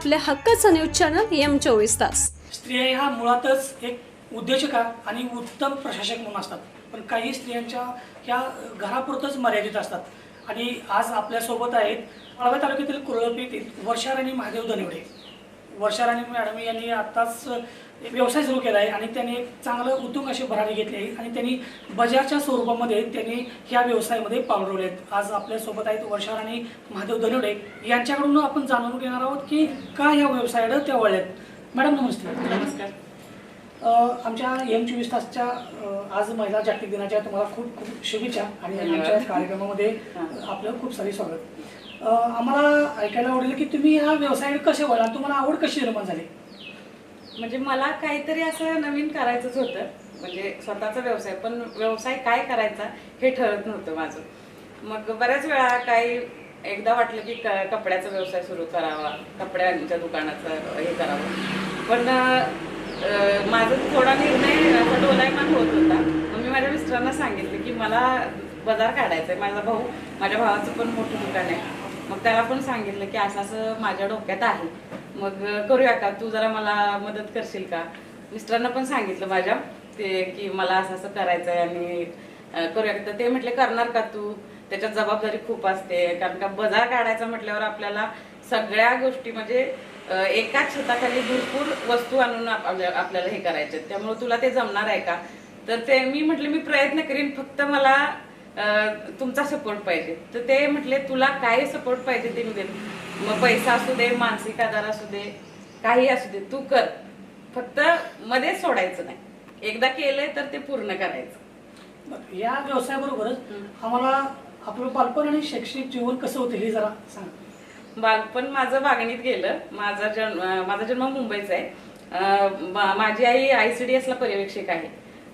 आपल्या हक्काचं news channel M चोवीस तास. स्त्रिया ह्या मुळातच एक उद्योजका आणि उत्तम प्रशासक म्हणून असतात. पण काही स्त्रियांच्या ह्या घरापुरतच मर्यादित असतात. आणि आज आपल्यासोबत आहेत वाळवा तालुक्यातील कुरळप वर्षाराणी महादेव वर्षाराणी मॅडम यांनी आत्ताच व्यवसाय सुरू केला आहे आणि त्यांनी एक चांगलं उद्योग अशी भरारी घेतली आहे आणि त्यांनी बजारच्या स्वरूपामध्ये त्यांनी ह्या व्यवसायामध्ये पावडवले आहेत. आज आपल्यासोबत आहेत वर्षाराणी महादेव दनिवडे यांच्याकडून आपण जाणून घेणार आहोत की का ह्या व्यवसायाकडे त्या वळल्यात. मॅडम नमस्ते. नमस्कार. आमच्या एम चोवीस तासच्या आज महिला जागतिक दिनाच्या तुम्हाला खूप खूप शुभेच्छा आणि. आमच्या कार्यक्रमामध्ये. आपलं खूप सारे स्वागत. आम्हाला ऐकायला आवडेल की तुम्ही ह्या व्यवसायाकडे कसे वळला? तुम्हाला आवड कशी निर्माण झाली? म्हणजे मला काहीतरी असं नवीन करायचंच होतं. म्हणजे स्वतःचा व्यवसाय पण व्यवसाय काय करायचा हे ठरत नव्हतं माझं. मग बऱ्याच वेळा काही एकदा वाटलं की क- कपड्याचा व्यवसाय सुरू करावा कपड्यांच्या दुकानाचं हे करावं. पण माझा थोडा निर्णय असा डोलायमान होत होता. मग मी माझ्या मिस्टरांना सांगितलं की मला बाजार काढायचा आहे माझा भाऊ माझ्या भावाचं पण मोठं दुकान आहे. मग त्याला पण सांगितलं की असं असं माझ्या डोक्यात आहे. मग करूया का? तू जरा मला मदत करशील का? मिस्टरांना पण सांगितलं माझ्या. ते की मला असं असं करायचं आहे आणि करूया का? तर ते म्हटले करणार का तू? त्याच्यात जबाबदारी खूप असते. कारण का बाजार काढायचा म्हटल्यावर आपल्याला सगळ्या गोष्टी म्हणजे एकाच छताखाली भरपूर वस्तू आणून आप- आपल्या- आपल्याला हे करायचे त्यामुळे तुला ते जमणार आहे का? तर ते मी म्हटले मी प्रयत्न करीन फक्त मला तुमचा सपोर्ट पाहिजे. तर ते म्हटले तुला काय सपोर्ट पाहिजे ते मी देईन. मग पैसा असू दे मानसिक आधार असू दे काही असू दे तू कर. फक्त मध्येच सोडायचं नाही. एकदा केलंय तर ते पूर्ण करायचं. या व्यवसायाबरोबरच. आम्हाला आपलं बालपण आणि शैक्षणिक जीवन कसं होतं हे जरा सांगा. बालपण माझं बागणीत गेलं. माझा जन्म माझा जन्म मुंबईचा आहे. माझी आई आय सी डी एसला पर्यवेक्षक आहे.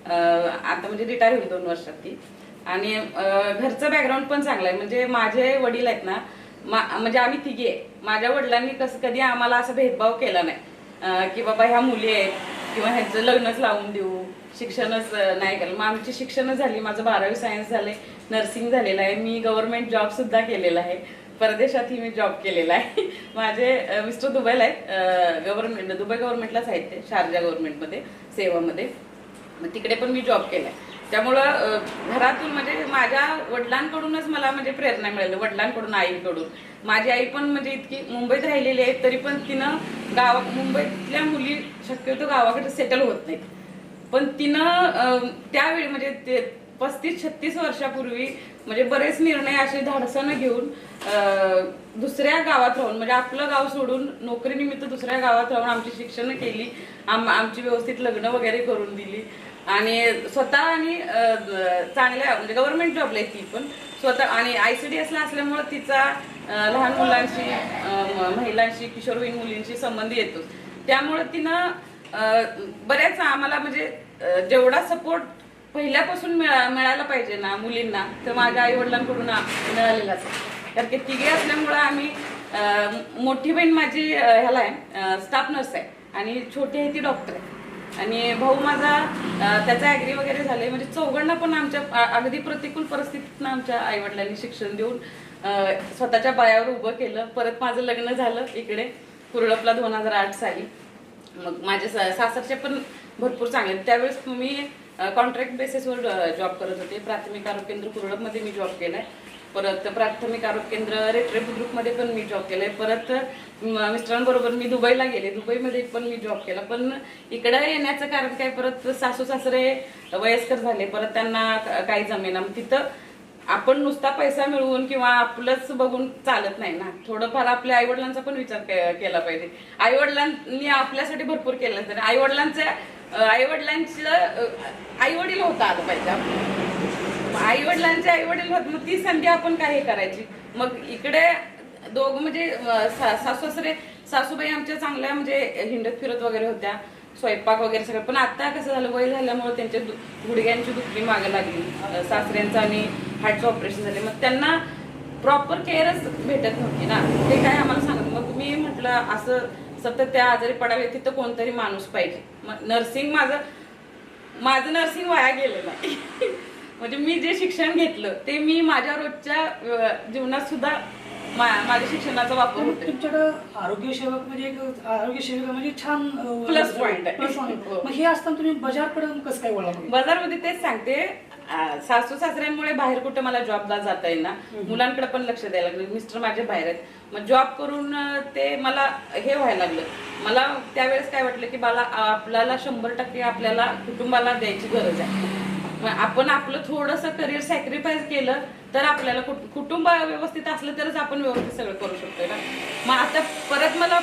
आता म्हणजे रिटायर होईल दोन वर्षात ती आणि घरचं बॅकग्राऊंड पण चांगलं आहे. म्हणजे माझे वडील आहेत ना म्हणजे आम्ही तिघी. आहे माझ्या वडिलांनी कसं कधी आम्हाला असा भेदभाव केला नाही. की बाबा ह्या मुली आहेत. किंवा ह्यांचं लग्नच लावून देऊ. शिक्षणच नाही केलं. मग आमची शिक्षण झाली. माझं बारावी सायन्स झाले नर्सिंग झालेलं आहे. मी गव्हर्नमेंट जॉब सुद्धा केलेला आहे. परदेशातही मी जॉब केलेला आहे. माझे मिस्टर दुबईला आहेत. गव्हर्नमेंट दुबई गव्हर्नमेंटलाच आहेत ते शारजा गव्हर्नमेंटमध्ये सेवामध्ये. मग तिकडे पण मी जॉब केलाय. त्यामुळं घरातून म्हणजे माझ्या वडिलांकडूनच मला म्हणजे प्रेरणा मिळाली. वडिलांकडून आईकडून. माझी आई पण म्हणजे इतकी मुंबईत राहिलेली आहे तरी पण तिनं गावा मुंबईतल्या मुली शक्यतो गावाकडे सेटल होत नाहीत. पण तिनं त्यावेळी म्हणजे ते पस्तीस छत्तीस वर्षापूर्वी म्हणजे बरेच निर्णय असे धाडसानं घेऊन दुसऱ्या गावात राहून म्हणजे आपलं गाव सोडून नोकरीनिमित्त दुसऱ्या गावात राहून आमची शिक्षण केली आम आमची व्यवस्थित लग्न वगैरे करून दिली. आणि स्वतः आणि चांगल्या म्हणजे गव्हर्नमेंट जॉबला आहे ती पण. स्वतः आणि आय सी डी एसला असल्यामुळं तिचा लहान मुलांशी महिलांशी किशोरवयीन मुलींशी संबंध येतो. त्यामुळं तिनं बऱ्याच आम्हाला म्हणजे जेवढा सपोर्ट पहिल्यापासून मिळा मिळायला पाहिजे ना मुलींना. तर माझ्या आई वडिलांकडून मिळालेलाच आहे. कारण की तिघे असल्यामुळं आम्ही मोठी बहीण माझी ह्याला आहे स्टाफ नर्स आहे. आणि छोटी आहे ती डॉक्टर आहे. आणि भाऊ माझा त्याचा ॲग्री वगैरे झाले म्हणजे चौघांना पण आमच्या अगदी प्रतिकूल परिस्थितीतनं आमच्या आईवडिलांनी शिक्षण देऊन स्वतःच्या पायावर उभं केलं. परत माझं लग्न झालं इकडे. कुरळपला दोन हजार आठ साली. मग माझे सा- सासरचे पण भरपूर चांगले त्यावेळेस मी कॉन्ट्रॅक्ट बेसिसवर जॉब करत होते. प्राथमिक आरोग्य केंद्र कुरळमध्ये मी जॉब केलाय. परत प्राथमिक आरोग्य केंद्र रेट्रेप ग्रुपमध्ये पण मी जॉब केलाय. परत मिस्टरांबरोबर मी दुबईला गेले. दुबईमध्ये पण मी जॉब केला. पण इकडे येण्याचं कारण काय? परत सासू सासरे वयस्कर झाले. परत त्यांना काही जमेना. मग तिथं आपण नुसता पैसा मिळवून किंवा आपलंच बघून चालत नाही ना. थोडंफार आपल्या आईवडिलांचा पण विचार के- केला पाहिजे. आईवडिलांनी आपल्यासाठी भरपूर केलं तर आईवडिलांच्या आईवडिलांचं आई वडील होता आलं पाहिजे आईवडिलांचे आई वडिलांचे होत मग ती संधी आपण काय करायची? मग इकडे दोघ म्हणजे सा- सासू सासरे सासूबाई आमच्या चांगल्या म्हणजे हिंडत फिरत वगैरे होत्या. स्वयंपाक वगैरे सगळं. पण आता कसं झालं वय झाल्यामुळे त्यांच्या दु- गुडघ्यांची दुखणी मागे लागली. सासऱ्यांचं आणि हार्टचं ऑपरेशन झाले. मग त्यांना प्रॉपर केअरच भेटत नव्हती ना. ते काय आम्हाला सांगत मग मी म्हटलं असं सतत त्या आजारी पडावे तिथं कोणतरी माणूस पाहिजे नर्सिंग माझं माझं नर्सिंग वाया गेलं नाही म्हणजे मी जे शिक्षण घेतलं ते मी माझ्या रोजच्या जीवनात सुद्धा माझ्या शिक्षणाचा वापर होतो तुमच्याकडं आरोग्य सेवक म्हणजे एक आरोग्य सेविका म्हणजे छान आहे. point आहे. हो. मग हे असताना तुम्ही बाजारकडे कसं काय मग? बाजारमध्ये तेच सांगते सासू सासऱ्यांमुळे बाहेर कुठे मला जॉबला जाता येईना. मुलांकडे पण लक्ष द्यायला लागलं. मिस्टर माझे बाहेर आहेत. मग जॉब करून ते मला हे व्हायला लागलं. मला त्यावेळेस काय वाटलं की मला आपल्याला शंभर टक्के आपल्याला कुटुंबाला द्यायची गरज आहे. मग आपण आपलं थोडंसं करिअर सॅक्रिफाईस केलं तर आपल्याला कुट- कुटुंब व्यवस्थित असलं तरच आपण व्यवस्थित सगळं करू शकतोय ना. मग आता परत मला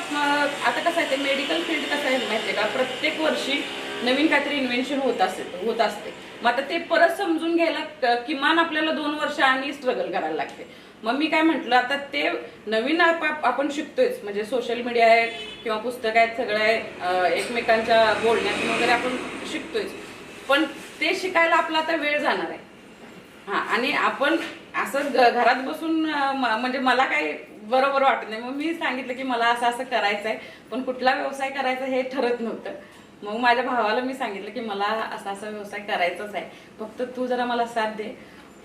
आता कसं आहे ते मेडिकल फील्ड कसं आहे माहितीये का? प्रत्येक वर्षी नवीन काहीतरी इन्व्हेन्शन होत असते होत असते. मग आता ते परत समजून घ्यायला किमान आपल्याला दोन वर्ष आणि स्ट्रगल करायला लागते. मग मी काय म्हटलं आता ते नवीन आपण शिकतोयच. म्हणजे सोशल मीडिया आहे किंवा पुस्तक आहेत सगळं आहे एकमेकांच्या बोलण्यातून वगैरे आपण शिकतोयच. पण ते शिकायला आपला आता वेळ जाणार आहे. हा आणि आपण असं घ- घरात बसून म्हणजे मला काही बरोबर वाटत नाही. मग मी सांगितलं की मला असं असं करायचं आहे पण कुठला व्यवसाय करायचा हे ठरत नव्हतं. मग माझ्या भावाला मी सांगितलं की मला असा असा व्यवसाय करायचाच आहे. फक्त तू जरा मला साथ दे.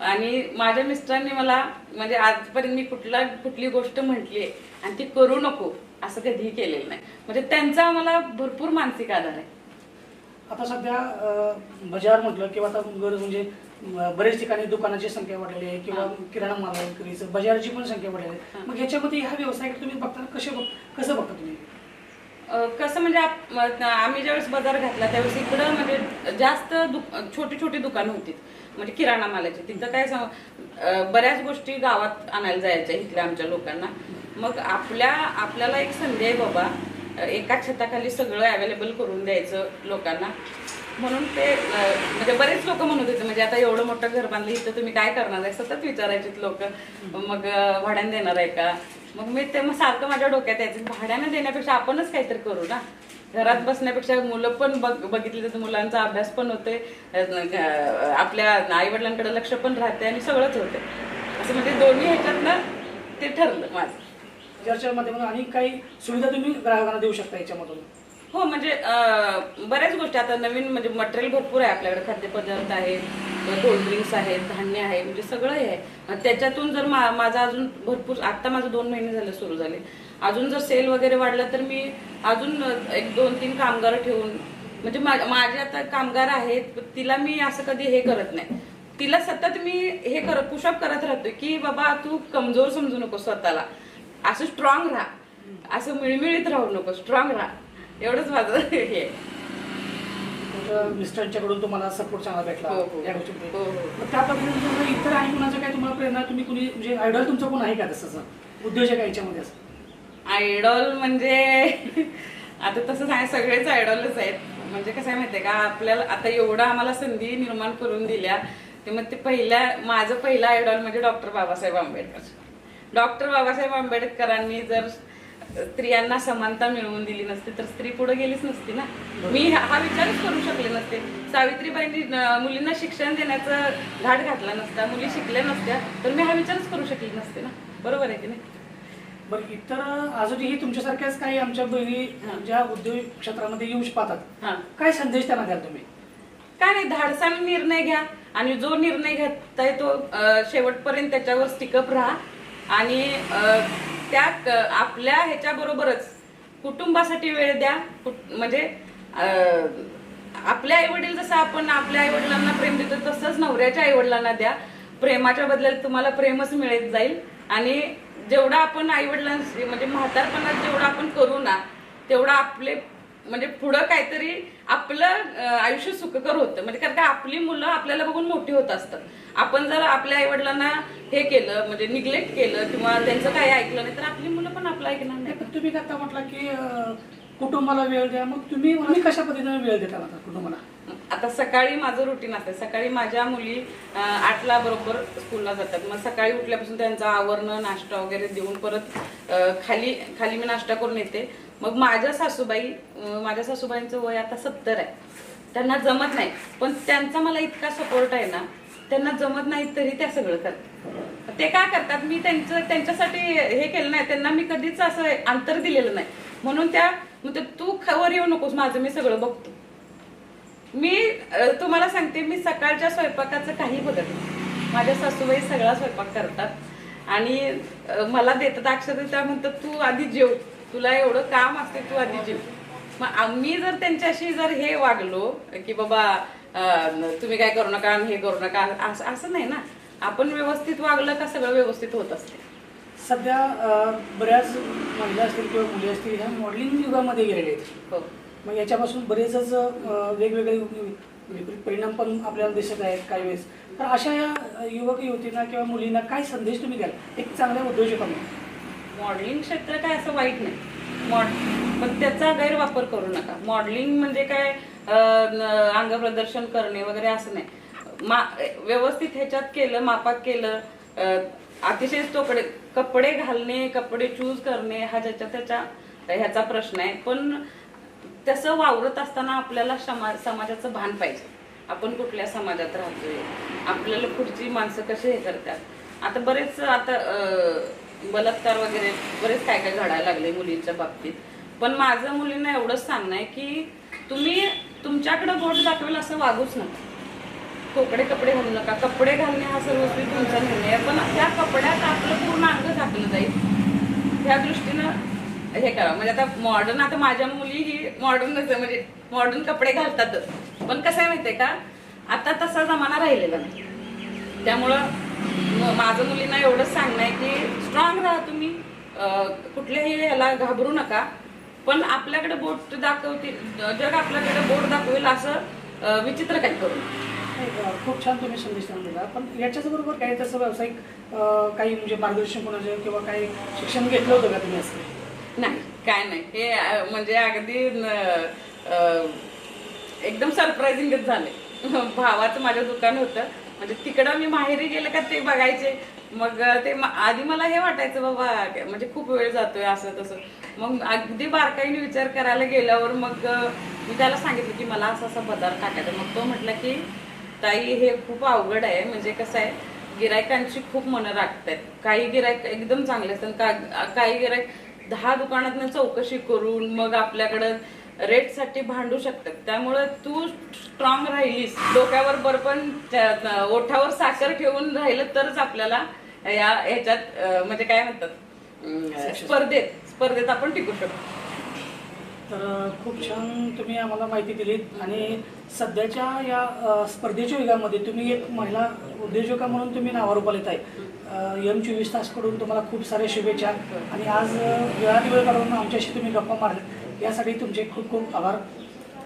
आणि माझ्या मिस्टरांनी मला म्हणजे आजपर्यंत मी कुठला कुठली गोष्ट म्हटली आहे आणि ती करू नको असं कधीही केलेलं नाही. म्हणजे त्यांचा मला भरपूर मानसिक आधार आहे. आता सध्या बाजार म्हटलं किंवा आता गरज म्हणजे बरेच ठिकाणी दुकानाची संख्या वाढलेली आहे किंवा किराणा माल विक्रीचं बाजाराची पण संख्या वाढलेली आहे. मग ह्याच्यामध्ये ह्या व्यवसायाकडे तुम्ही बघता कसे कसं बघता तुम्ही? कसं म्हणजे आप- आम्ही ज्यावेळेस बाजार घातला त्यावेळेस इकडं म्हणजे जास्त दुक छोटी छोटी दुकानं होती. म्हणजे किराणा मालाची. तिथं काय सांग- बऱ्याच गोष्टी गावात आणायला जायच्या इथल्या आमच्या लोकांना. मग आपल्या आपल्याला एक संधी आहे बाबा एका छताखाली सगळं अवेलेबल करून द्यायचं लोकांना. म्हणून ते म्हणजे बरेच लोक म्हणत होते म्हणजे आता एवढं मोठं घर बांधलं इथं तुम्ही काय करणार आहे? सतत विचारायचे लोक. मग भाड्यानं भाड्याने देणार आहे का? मग मी ते मग सारखं माझ्या डोक्यात यायचं भाड्याने देण्यापेक्षा आपणच काहीतरी करू ना. घरात बसण्यापेक्षा मुलं पण बघ बघितली तर मुलांचा अभ्यास पण होते आपल्या आईवडिलांकडे लक्ष पण राहते आणि सगळंच होते असं म्हणजे दोन्ही ह्याच्यातनं ते ठरलं माझं. चर्चामध्ये म्हणून आणि काही सुविधा तुम्ही ग्राहकांना देऊ शकता याच्यामधून? हो म्हणजे बऱ्याच गोष्टी. आता नवीन म्हणजे मटेरियल भरपूर आहे आपल्याकडे. खाद्यपदार्थ आहेत कोल्ड्रिंक्स आहेत धान्य आहे म्हणजे सगळं हे आहे. त्याच्यातून जर मा माझा अजून भरपूर आत्ता माझं दोन महिने झाले सुरू झाले. अजून जर सेल वगैरे वाढला तर मी अजून एक दोन तीन कामगार ठेवून म्हणजे मा- माझे आता कामगार आहेत तिला मी असं कधी हे करत नाही. तिला सतत मी हे करत पुशअप करत राहतो की बाबा तू कमजोर समजू नको स्वतःला. असं स्ट्रॉंग राहा. असं मिळमिळीत राहू नको. स्ट्रॉंग राहा. एवढंच माझं हे आहे. तुमच्या मिस्टरांच्याकडून तुम्हाला सपोर्ट चांगला भेटला हो, हो. या गोष्टीमध्ये हो, हो. मग त्या पद्धतीने तुम्हाला इतर आणि कुणाचं काय तुम्हाला प्रेरणा तुम्ही कुणी म्हणजे आयडॉल तुमचा कोण आहे का तसं उद्योजक आहे याच्यामध्ये असं आयडॉल म्हणजे आता तसं सांग सगळेच आयडॉलच आहेत म्हणजे कसं आहे माहितीये का आपल्याला आता एवढं आम्हाला संधी निर्माण करून दिल्या ते मग ते पहिल्या माझं पहिलं आयडॉल म्हणजे डॉक्टर बाबासाहेब आंबेडकर डॉक्टर बाबासाहेब आंबेडकरांनी जर स्त्रियांना समानता मिळवून दिली नसती तर स्त्री पुढे गेलीच नसती ना? मी हा विचारच करू शकले नसते. सावित्रीबाईंनी मुलींना शिक्षण देण्याचं घाट घातला नसता मुली शिकल्या नसत्या तर मी हा विचारच करू शकले नसते ना? बरोबर आहे की नाही? बरं इतर अजूनही तुमच्यासारख्याच काही आमच्या बहिणी ज्या उद्योग क्षेत्रामध्ये येऊ पाहतात हा. काय संदेश त्यांना द्याल तुम्ही? काय नाही धाडसाने निर्णय घ्या आणि जो निर्णय घेताय तो शेवटपर्यंत त्याच्यावर स्टिकअप राहा आणि त्या क- आपल्या ह्याच्याबरोबरच कुटुंबासाठी वेळ द्या. कुट- म्हणजे आपल्या आईवडील जसं आपण आपल्या आईवडिलांना प्रेम देतो तसंच नवऱ्याच्या आईवडिलांना द्या. प्रेमाच्या बदल्यात तुम्हाला प्रेमच मिळत जाईल. आणि जेवढा आपण आईवडिलांशी म्हणजे म्हातारपणात जेवढं आपण करू ना तेवढं आपले म्हणजे पुढं काहीतरी आपलं आयुष्य सुखकर होतं. म्हणजे कारण का आपली मुलं आपल्याला बघून मोठी होत असतात. आपण जर आपल्या आई वडिलांना हे केलं म्हणजे निग्लेक्ट केलं किंवा त्यांचं काही ऐकलं नाही तर आपली मुलं पण आपलं ऐकणार नाही पण तुम्ही आता म्हटलं की कुटुंबाला वेळ द्या. मग तुम्ही कशा पद्धतीने वेळ देता कुटुंबाला? आता सकाळी माझं रुटीन असतं सकाळी माझ्या मुली आठला बरोबर स्कूलला जातात. मग सकाळी उठल्यापासून त्यांचं आवरणं नाश्ता वगैरे देऊन परत खाली खाली मी नाश्ता करून येते. मग माझ्या सासूबाई माझ्या सासूबाईंचं वय आता सत्तर आहे. त्यांना जमत नाही. पण त्यांचा मला इतका सपोर्ट आहे ना त्यांना जमत नाही तरी त्या सगळं करतात. ते काय करतात? मी त्यांचं त्यांच्यासाठी हे केलं नाही. त्यांना मी कधीच असं अंतर दिलेलं नाही. म्हणून त्या म्हणते तू खवर येऊ नकोस माझं मी सगळं बघतो. मी तुम्हाला सांगते मी सकाळच्या स्वयंपाकाचं काही बघत नाही. माझ्या सासूबाई सगळा स्वयंपाक करतात. आणि मला देतात अक्षर त्या म्हणतात तू आधी जेव. तुला एवढं काम असते तू आधी जेव. मग आम्ही जर त्यांच्याशी जर हे वागलो की बाबा तुम्ही काय करू नका हे करू नका असं असं नाही ना. आपण व्यवस्थित वागलं का सगळं व्यवस्थित होत असते. सध्या बऱ्याच महिला असतील किंवा मुली असतील ह्या मॉडेलिंग युगामध्ये गेलेल्या आहेत. हो. मग याच्यापासून बरेचच वेगवेगळे विपरीत परिणाम पण आपल्याला दिसत आहेत काही वेळेस. तर अशा या युवक युवतींना किंवा मुलींना काय संदेश तुम्ही द्याल? एक चांगल्या उद्योजकांना मॉडेलिंग क्षेत्र काय असं वाईट नाही. मॉड पण त्याचा गैरवापर करू नका. मॉडेलिंग म्हणजे काय? अंग प्रदर्शन अंगप्रदर्शन करणे वगैरे असं नाही. मा व्यवस्थित ह्याच्यात केलं मापात केलं अतिशय तोकडे कपडे घालणे कपडे चूज करणे हा ज्याच्या त्याच्या ह्याचा प्रश्न आहे. पण तसं वावरत असताना आपल्याला समा समाजाचं भान पाहिजे. आपण कुठल्या समाजात राहतोय? आपल्याला पुढची माणसं कसे हे करतात? आता बरेच आता बलात्कार वगैरे बरेच काय काय घडायला लागले मुलींच्या बाबतीत. पण माझं मुलींना एवढंच सांगणं आहे की तुम्ही तुमच्याकडे बोट दाखवेल असं वागूच नका. कोकडे कपडे घालू नका. कपडे घालणे हा सर्वस्वी तुमचा निर्णय आहे. पण त्या कपड्यात आपलं पूर्ण अंग झाकलं जाईल. त्या दृष्टीनं हे करा. म्हणजे आता मॉडर्न आता माझ्या मुली ही मॉडर्नच आहे म्हणजे मॉडर्न कपडे घालतातच. पण कसं आहे माहितीये का? आता तसा जमाना राहिलेला नाही. त्यामुळं माझं मुलींना एवढंच सांगणं आहे की स्ट्रॉंग राहा तुम्ही. कुठल्याही ह्याला घाबरू नका. पण आपल्याकडे बोट दाखवतील जग आपल्याकडे बोट दाखवेल असं विचित्र काही करू नाही, खूप छान तुम्ही संदेश त्यांना दिला पण याच्याच बरोबर काही तसं व्यावसायिक काही म्हणजे मार्गदर्शन कोणाचे किंवा काही शिक्षण घेतलं होतं का तुम्ही असं? नाही काय नाही. हे म्हणजे अगदी एकदम सरप्रायझिंगच झाले भावाचं माझं दुकान होतं. म्हणजे तिकडं मी माहेरी गेलं का ते बघायचे. मग ते आधी मला हे वाटायचं बाबा म्हणजे खूप वेळ जातोय असं तसं. मग अगदी बारकाईने विचार करायला गेल्यावर मग मी त्याला सांगितलं की मला असा असा पदार्थ टाकायचा. मग तो म्हटला की ताई हे खूप अवघड आहे. म्हणजे कसं आहे गिरायकांची खूप मनं राखतात काही गिरायक एकदम चांगले असतात का काही गिरायक दहा दुकानातनं चौकशी करून मग आपल्याकडं रेटसाठी भांडू शकतात. त्यामुळं तू स्ट्रॉंग राहिलीस. डोक्यावर बरपण ओठावर साखर ठेवून राहिलं तरच आपल्याला या ह्याच्यात म्हणजे काय म्हणतात? स्पर्धेत स्पर्धेत आपण टिकू शकतो. तर खूप छान तुम्ही आम्हाला माहिती दिलीत. आणि सध्याच्या या स्पर्धेच्या युगामध्ये तुम्ही एक महिला उद्योजका म्हणून तुम्ही नावारूपाला येत आहे. एम चोवीस तासकडून तुम्हाला खूप साऱ्या शुभेच्छा. आणि आज वेळात वेळ काढून आमच्याशी तुम्ही गप्पा मारल्या. यासाठी तुमचे खूप खूप आभार.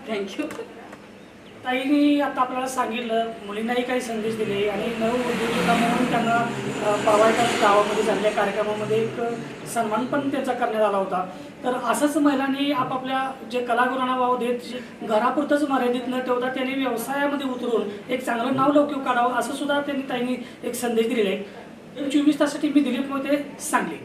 थँक्यू. ताईंनी आता आपल्याला सांगितलं मुलींनाही काही संदेश दिले आणि नव उद्योजका म्हणून त्यांना अ, गावामध्ये झालेल्या कार्यक्रमामध्ये एक सन्मान पण त्यांचा करण्यात आला होता. तर असंच महिलांनी आपापल्या जे कलागुणांना वाव देत जे घरापुरतंच मर्यादित न ठेवता त्यांनी व्यवसायामध्ये उतरून एक चांगलं नाव लौकिक काढावं असं सुद्धा त्यांनी ताईंनी एक संदेश दिलेला आहे. चोवीस तासाठी मी दिलीप मोहिते सांगली.